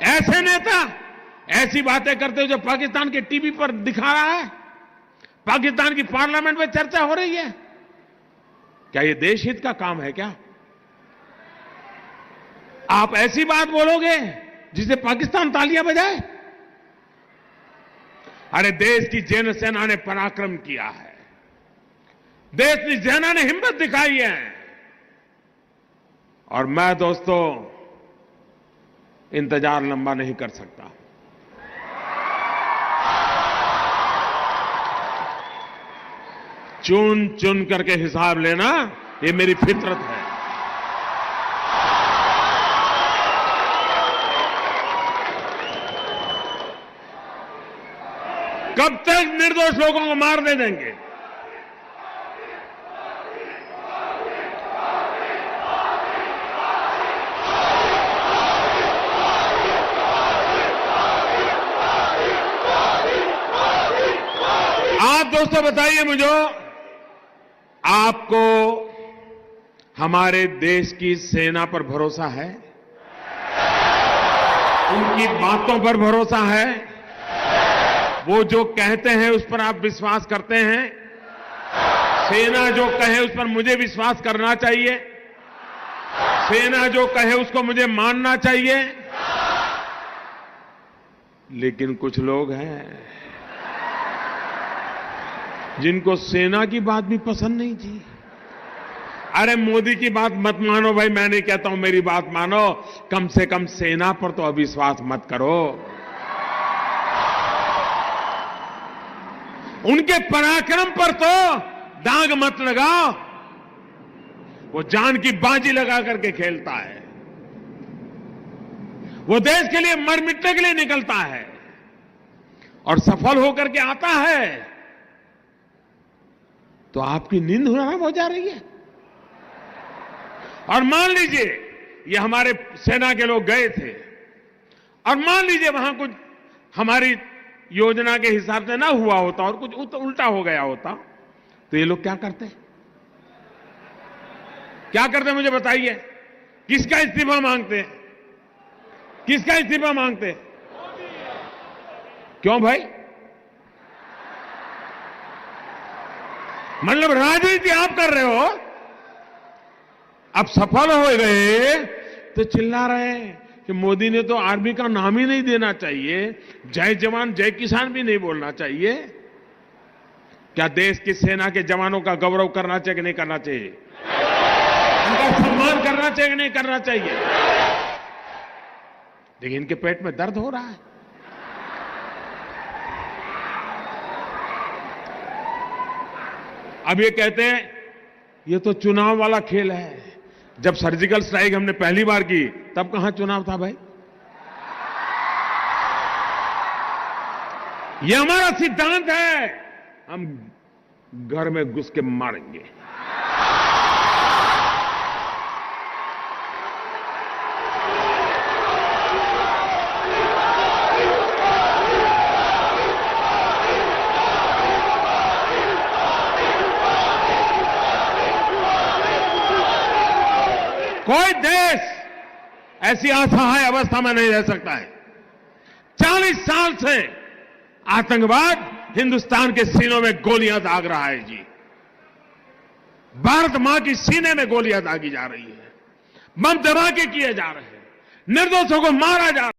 ऐसे नेता, ऐसी बातें करते हुए जो पाकिस्तान के टीवी पर दिखा रहा है, पाकिस्तान की पार्लियामेंट में चर्चा हो रही है। क्या ये देश हित का काम है क्या? आप ऐसी बात बोलोगे जिसे पाकिस्तान तालियाँ बजाए? अरे देश की जैन सेना ने पराक्रम किया है। देश की सेना ने हिम्मत दिखाई है। और मैं दोस्तों इंतज़ार लंबा नहीं कर सकता। चुन चुन करके हिसाब लेना, ये मेरी फितरत है। कब तक निर्दोष लोगों को मार दे देंगे? आप दोस्तों बताइए मुझे, आपको हमारे देश की सेना पर भरोसा है? उनकी बातों पर भरोसा है? वो जो कहते हैं उस पर आप विश्वास करते हैं? सेना जो कहे उस पर मुझे विश्वास करना चाहिए? सेना जो कहे उसको मुझे मानना चाहिए? लेकिन कुछ लोग हैं जिनको सेना की बात भी पसंद नहीं थी। अरे मोदी की बात मत मानो भाई, मैं नहीं कहता हूँ मेरी बात मानो। कम से कम सेना पर तो अविश्वास मत करो। उनके पराक्रम पर तो दाग मत लगाओ। वो जान की बाजी लगा करके खेलता है। वो देश के लिए मर मिटने के लिए निकलता है। और सफल होकर के आता है। तो आपकी नींद हराम हो जा रही है। और मान लीजिए, ये हमारे सेना के लोग गए थे। और मान लीजिए, वहाँ कुछ हमारी योजना के हिसाब से ना हुआ होता और कुछ उल्टा हो गया होता तो ये लोग क्या करते? क्या करते मुझे बताइए? किसका इस्तीफा मांगते? हैं किसका इस्तीफा मांगते? क्यों भाई? मतलब राजनीति आप कर रहे हो? अब सफल हो गए तो चिल्ला रहे हैं कि मोदी ने तो आर्मी का नाम ही नहीं देना चाहिए, जय जवान, जय किसान भी नहीं बोलना चाहिए। क्या देश की सेना के जवानों का गौरव करना चाहिए कि नहीं करना चाहिए? उनका सम्मान करना चाहिए कि नहीं करना चाहिए? लेकिन इनके पेट में दर्द हो रहा है। अब ये कहते हैं, ये तो चुनाव वाला खेल है। जब सर्जिकल स्ट्राइक हमने पहली बार की, तब कहाँ चुनाव था भाई? ये हमारा सिद्धांत है, हम घर में घुस के मारेंगे। कोई देश ऐसी असहाय अवस्था में नहीं रह सकता है। चालीस साल से आतंकवाद हिंदुस्तान के सीनों में गोलियाँ दाग रहा है जी। भारत माँ की सीने में गोलियाँ दागी जा रही है। बम धमाके किए जा रहे हैं। निर्दोषों को मारा जा रहा है।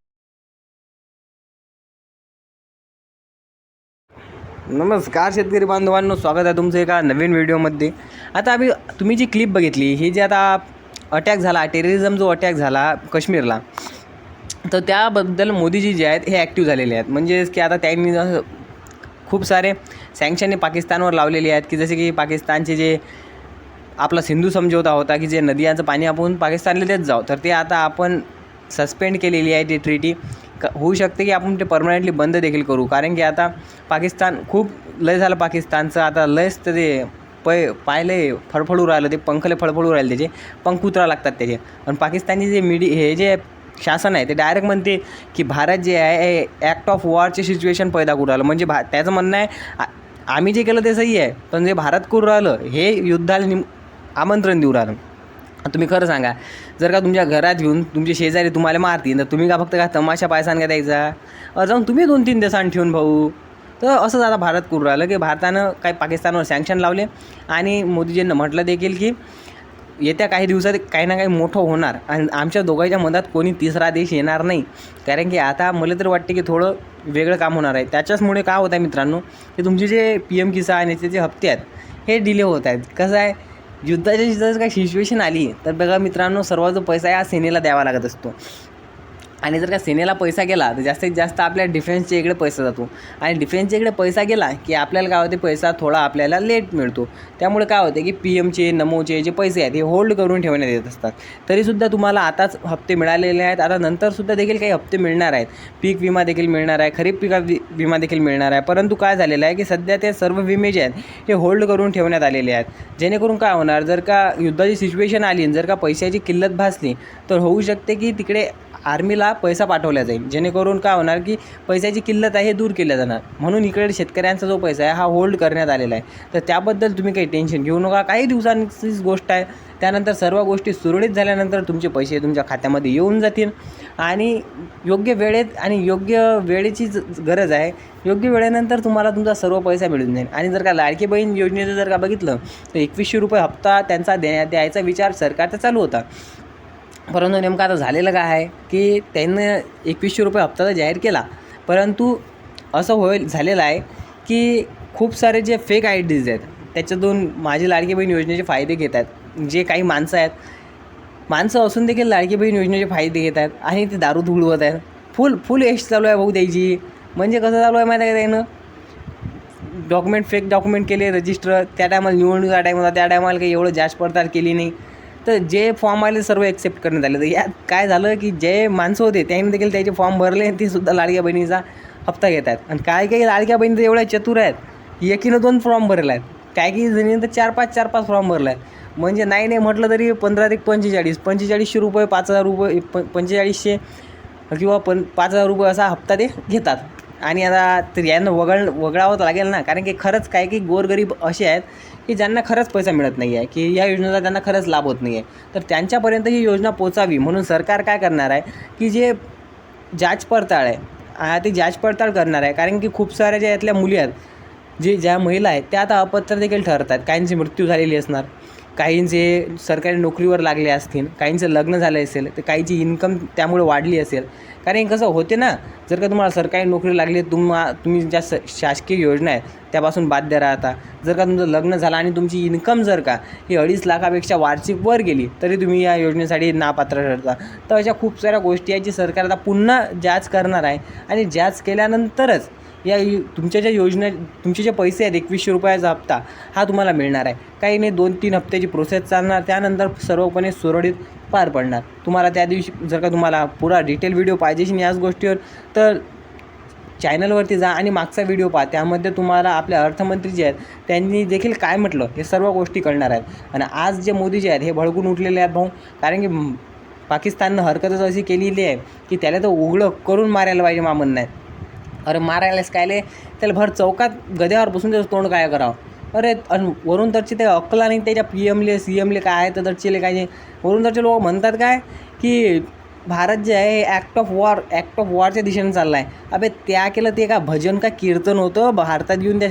नमस्कार शेतकरी बांधवांनो, स्वागत आहे तुमचं एका नवीन वीडियो व्हिडिओमध्ये आता आम्ही तुम्ही जी क्लिप बघितली, ही जी आता अटॅक झाला टेररिझम जो अटॅक झाला काश्मीरला तर त्याबद्दल मोदीजी जे आहेत हे ॲक्टिव्ह झालेले आहेत. म्हणजेच की आता त्यांनी असं खूप सारे सँक्शने पाकिस्तानवर लावलेले आहेत की जसे की पाकिस्तानचे जे आपला सिंधू समझोता होता की जे नदियांचं पाणी आपण पाकिस्तानला देत जाऊ तर ते आता आपण सस्पेंड केलेली आहे ती ट्रीटी क होऊ शकते की आपण ते परमनंटली बंद देखील करू कारण की आता पाकिस्तान खूप लय झालं पाकिस्तानचं आता लयच ते पै पायले फळफळू राहिलं ते पंखले फळफळू राहिले त्याचे पंख उतरावं लागतात त्याचे. आणि पाकिस्तानचे जे मीडिया हे जे शासन आहे ते डायरेक्ट म्हणते की भारत जे आहे ॲक्ट ऑफ वॉरचे सिच्युएशन पैदा करू राहिलं. म्हणजे भा त्याचं म्हणणं आहे आम्ही जे केलं ते सही आहे पण जे भारत करू राहिलं हे युद्धाला निम आमंत्रण देऊ राहिलं. तुम्ही खरं सांगा जर का तुमच्या घरात येऊन तुमचे शेजारी तुम्हाला मारतील तर तुम्ही का फक्त का तमाशा पायसान का द्यायचा जाऊन तुम्ही दोन तीन दिवसांनी ठेवून भाऊ. तर असंच आता भारत करू राहिलं की भारतानं काही पाकिस्तानवर सँक्शन लावले. आणि मोदीजींना म्हटलं देखील की येत्या काही दिवसात काही ना काही मोठं होणार. आणि आमच्या दोघांच्या मधात कोणी तिसरा देश येणार नाही. कारण की आता मला तर वाटते की थोडं वेगळं काम होणार आहे. त्याच्याचमुळे काय होत आहे मित्रांनो की तुमचे जे पी एम किसान याचे जे हप्ते आहेत हे डिले होत आहेत. कसं आहे युद्धाची काही सिच्युएशन आली तर बघा मित्रांनो सर्व जो पैसा आहे हा सेनेला द्यावा लागत असतो. आणि जर का सेनेला पैसा गेला तर जास्तीत जास्त आपल्या डिफेन्सच्या इकडे पैसा जातो. आणि डिफेन्सच्या इकडे पैसा गेला की आपल्याला काय होते पैसा थोडा आपल्याला लेट मिळतो. त्यामुळे काय होते की पी एमचे नमोचे जे पैसे आहेत हे होल्ड करून ठेवण्यात येत असतात. तरीसुद्धा तुम्हाला आताच हप्ते मिळालेले आहेत. आता नंतरसुद्धा देखील काही हप्ते मिळणार आहेत. पीक विमा देखील मिळणार आहे. खरीप पिका वि विमा देखील मिळणार आहे. परंतु काय झालेलं आहे की सध्या ते सर्व विमे जे आहेत हे होल्ड करून ठेवण्यात आलेले आहेत. जेणेकरून काय होणार जर का युद्धाची सिच्युएशन आली आणि जर का पैशाची किल्लत भासली तर होऊ शकते की तिकडे आर्मीला पैसा पाठवला जाईल. जेणेकरून काय होणार की पैशाची किल्लत आहे हे दूर केल्या जाणार. म्हणून इकडे शेतकऱ्यांचा जो पैसा आहे हा होल्ड करण्यात आलेला आहे. तर त्याबद्दल तुम्ही काही टेन्शन घेऊ नका. काही दिवसांचीच गोष्ट आहे. त्यानंतर सर्व गोष्टी सुरळीत झाल्यानंतर तुमचे पैसे तुमच्या खात्यामध्ये येऊन जातील. आणि योग्य वेळेत आणि योग्य वेळेची ज- गरज आहे. योग्य वेळेनंतर तुम्हाला तुमचा सर्व पैसा मिळून जाईल. आणि जर का लाडकी बहीण योजनेचं जर का बघितलं तर एकवीसशे रुपये हप्ता त्यांचा देण्यात द्यायचा विचार सरकारचा चालू होता. परंतु नेमकं आता झालेलं काय आहे की त्यांनी एकवीसशे रुपये हप्ता तर जाहीर केला. परंतु असं होईल झालेलं आहे की खूप सारे जे फेक आय डीज आहेत त्याच्यातून माझी लाडकी बहीण योजनेचे फायदे घेत आहेत. जे काही माणसं आहेत माणसं असून देखील लाडकी बहीण योजनेचे फायदे घेत आहेत आणि ते दारू धुळवत आहेत. फुल फुल एश चालू आहे भाऊ द्यायची म्हणजे कसं चालू आहे माहिती आहे का त्यानं? डॉक्युमेंट फेक डॉक्युमेंट केले रजिस्टर त्या टायमाला निवडणुकीचा टाईम होता त्या टायमाला काही एवढं जास्त पडताळ केली नाही. तर जे फॉर्म आले सर्व एक्सेप्ट करण्यात आले. तर यात काय झालं की जे माणसं होते त्यांनी देखील त्याचे फॉर्म भरले आणि ते सुद्धा लाडक्या बहिणीचा हप्ता घेत आहेत. आणि काय काही लाडक्या बहिणी तर एवढ्या चतुर आहेत एकीनं दोन फॉर्म भरले आहेत. काय काही जणीनं तर चार पाच चार पाच फॉर्म भरला आहेत. म्हणजे नाही नाही म्हटलं तरी पंधरा ते पंचेचाळीस पंचेचाळीसशे रुपये पाच हजार रुपये प पंचेचाळीसशे किंवा पण पाच हजार रुपये असा हप्ता ते घेतात. आणि आता तर यांना वगळ वगळावं लागेल ना. कारण की खरंच काय की गोरगरीब असे आहेत की ज्यांना खरंच पैसा मिळत नाही आहे की या योजनेचा त्यांना खरंच लाभ होत नाही आहे तर त्यांच्यापर्यंत ही योजना पोचावी म्हणून सरकार काय करणार आहे की जे जाच पडताळ आहे ती जाच पडताळ करणार आहे. कारण की खूप साऱ्या ज्या यातल्या मुली आहेत जे ज्या महिला आहेत त्या आता अपत्र देखील आहेत काहींची मृत्यू झालेली असणार. काहींचे सरकारी नोकरीवर लागले असतील काहींचं लग्न झालं असेल तर काहींची इन्कम त्यामुळे वाढली असेल. कारण कसं होते ना जर का तुम्हाला सरकारी नोकरी लागली तुम्हा तुम्ही ज्या स शासकीय योजना आहेत त्यापासून बाध्य राहता. जर का तुमचं लग्न झालं आणि तुमची इन्कम जर का ही अडीच लाखापेक्षा वार्षिक वर गेली तरी तुम्ही या योजनेसाठी नापात्र ठरता. तर अशा खूप साऱ्या गोष्टी आहेत जी सरकार आता पुन्हा जाच करणार आहे. आणि जाच केल्यानंतरच या यु तुमच्या ज्या योजना तुमचे जे पैसे आहेत एकवीसशे रुपयाचा हप्ता हा तुम्हाला मिळणार आहे. काही नाही दोन तीन हप्त्याची प्रोसेस चालणार त्यानंतर सर्वपणे सुरळीत पार पडणार. तुम्हाला त्या दिवशी जर का तुम्हाला पुरा डिटेल व्हिडिओ पाहिजे याच गोष्टीवर तर चॅनलवरती जा आणि मागचा व्हिडिओ पहा. त्यामध्ये तुम्हाला आपले अर्थमंत्री जे आहेत त्यांनी देखील काय म्हटलं हे सर्व गोष्टी कळणार आहेत. आणि आज जे मोदी जे आहेत हे भडकून उठलेले आहेत भाऊ. कारण की पाकिस्ताननं हरकतच अशी केलेली आहे की त्याला तर उघडं करून मारायला पाहिजे मामन नाही अरे मारायलाच कायले त्याला भर चौकात गद्यावर बसून त्याचं तोंड काय करावं. अरे आणि वरून तरची ते अक्कला नाही त्याच्या पी एमले सी एमले काय आहे तर तरचेले काय वरून तरचे लोक म्हणतात काय की भारत जे आहे act of war act of वॉरच्या दिशेने चालला आहे अबे त्या केलं ते का भजन का कीर्तन होतं? भारतात येऊन त्या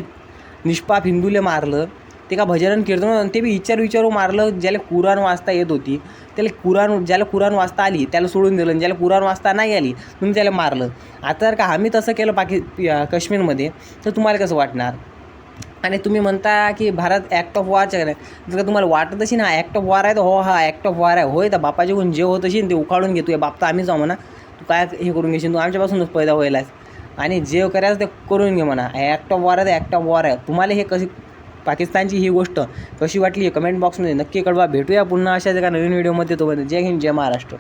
निष्पाप हिंदूले मारलं? ते का भजन कीर्तन ते बी विचार विचारू मारलं ज्याला कुराण वाचता येत होती त्याला कुराण ज्याला कुराण वाचता आली त्याला सोडून दिलं आणि ज्याला कुराण वाचता नाही आली तुम्ही त्याला मारलं. आता जर का आम्ही तसं केलं पाकि काश्मीरमध्ये तर तुम्हाला कसं वाटणार? आणि तुम्ही म्हणता की भारत ॲक्ट ऑफ वॉरच्या नाही जर का तुम्हाला वाटत असेल हा ॲक्ट ऑफ वॉर आहे तर हो हा ॲक्ट ऑफ वॉर आहे. होय तर बापाचे गुण जे होत असेल ते उखाडून घेतो. बाप तर आम्हीच जाऊ म्हणा. तू काय हे करून घेशील? तू आमच्यापासूनच पैदा व्हायलास. आणि जे करायचं ते करून घे म्हणा. ॲक्ट ऑफ वॉर आहे ॲक्ट ऑफ वॉर आहे. तुम्हाला हे कसे पाकिस्तानची ही गोष्ट कशी वाटली कमेंट बॉक्समध्ये नक्की कळवा. भेटूया पुन्हा अशाच एका नवीन व्हिडिओमध्ये तोपर्यंत जय हिंद जय महाराष्ट्र.